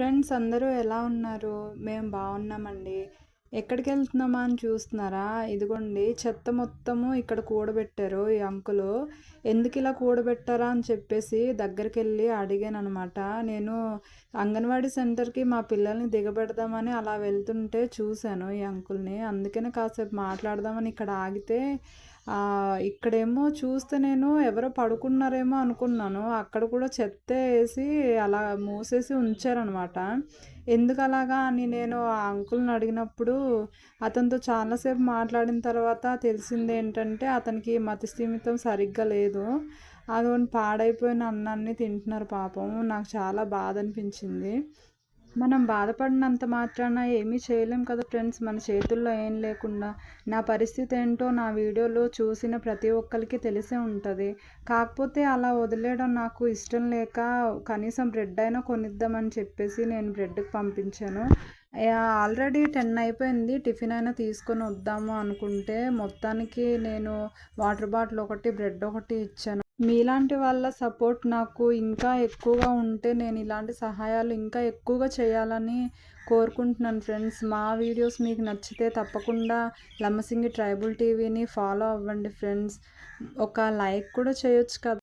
Friends అందరూ ఎలా ఉన్నారు? మేము బాగున్నామండి. ఎక్కడికి వెళ్తున్నామా అని చూస్తున్నారా? ఇదిగోండి చెత్త మొత్తము ఇక్కడ కూడబెట్టారు ఈ అంకులు. ఎందుకు ఇలా కూడబెట్టారా అని చెప్పేసి దగ్గరికి వెళ్ళి అడిగాను అనమాట నేను అంగన్వాడీ సెంటర్కి మా పిల్లల్ని దిగబెడదామని అలా వెళ్తుంటే చూశాను ఈ అంకుల్ని. అందుకనే కాసేపు మాట్లాడదామని ఇక్కడ ఆగితే ఇక్కడేమో చూస్తే నేను ఎవరో పడుకున్నారేమో అనుకున్నాను. అక్కడ కూడా చెత్త వేసి అలా మూసేసి ఉంచారనమాట ఎందుకు అలాగా అని నేను ఆ అంకుల్ని అడిగినప్పుడు అతనితో చాలాసేపు మాట్లాడిన తర్వాత తెలిసింది ఏంటంటే అతనికి మతిస్థిమితం సరిగ్గా లేదు. అది పాడైపోయిన అన్నాన్ని తింటున్నారు పాపం. నాకు చాలా బాధ అనిపించింది. మనం బాధపడినంత మాత్రాన ఏమీ చేయలేం కదా ఫ్రెండ్స్. మన చేతుల్లో ఏం లేకుండా నా పరిస్థితి ఏంటో నా వీడియోలో చూసిన ప్రతి ఒక్కరికి తెలిసే ఉంటుంది. కాకపోతే అలా వదిలేయడం నాకు ఇష్టం లేక కనీసం బ్రెడ్ అయినా కొనిద్దామని చెప్పేసి నేను బ్రెడ్కి పంపించాను. ఆల్రెడీ టెన్ అయిపోయింది. టిఫిన్ అయినా తీసుకొని వద్దాము అనుకుంటే మొత్తానికి నేను వాటర్ బాటిల్ ఒకటి బ్రెడ్ ఒకటి ఇచ్చాను. మీలాంటి వాళ్ళ సపోర్ట్ నాకు ఇంకా ఎక్కువగా ఉంటే నేను ఇలాంటి సహాయాలు ఇంకా ఎక్కువగా చేయాలని కోరుకుంటున్నాను ఫ్రెండ్స్. మా వీడియోస్ మీకు నచ్చితే తప్పకుండా లమ్మసింగి ట్రైబుల్ టీవీని ఫాలో అవ్వండి ఫ్రెండ్స్. ఒక లైక్ కూడా చేయొచ్చు కదా.